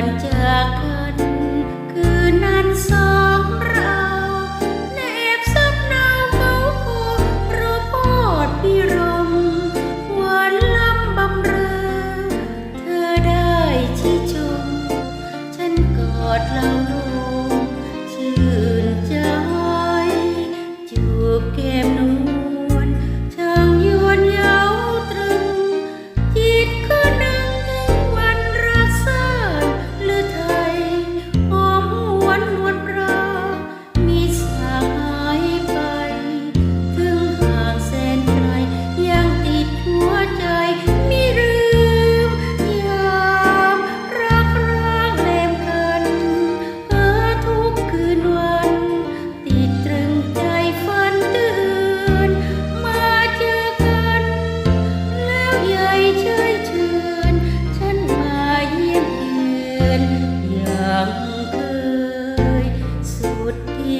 อนจากันคืนนั้นสองเราเล็บซับนาวเขาคงรูปอดพิรมหวานล้ำบำเรอ เธอได้ที่ชม ฉันกอดเรา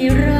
mi